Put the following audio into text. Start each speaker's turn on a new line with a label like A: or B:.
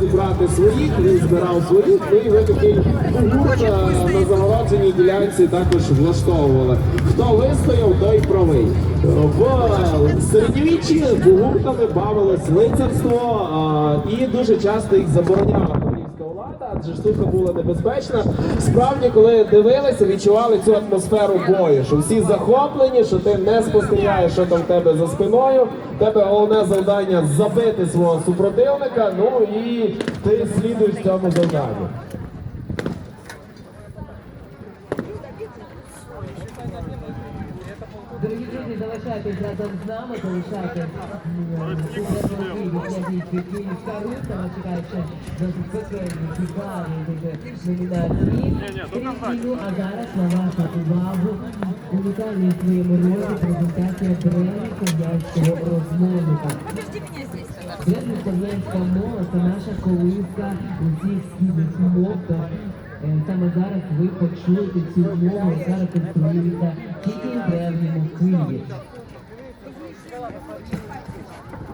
A: Зібрати своїх, він збирав своїх, ну і ви такий гурт на загородженій ділянці також влаштовували. Хто вистояв, той правий. В середньовіччі гуртами бавилось лицарство і дуже часто їх забороняла влада, адже штука була небезпечна. Справді, коли дивилися, відчували цю атмосферу бою, що всі захоплені, що ти не спостерігаєш, що там в тебе за спиною. Тебе головне завдання забити свого супротивника. Ну і ти слідуєш цьому завданню.
B: Дорогі друзі, залишайтесь разом з нами, залишайтесь Русь, там чекають ще досить цікаві дуже номінації. Війну, а зараз на вашу увагу унікальний своєму роді презентація бренду слов'янського розмовника. Бренд слов'янська мова це наша колиска усіх східних мов. та, Саме зараз ви почуєте цю мову, яка реконструюється тільки в древньому Києві.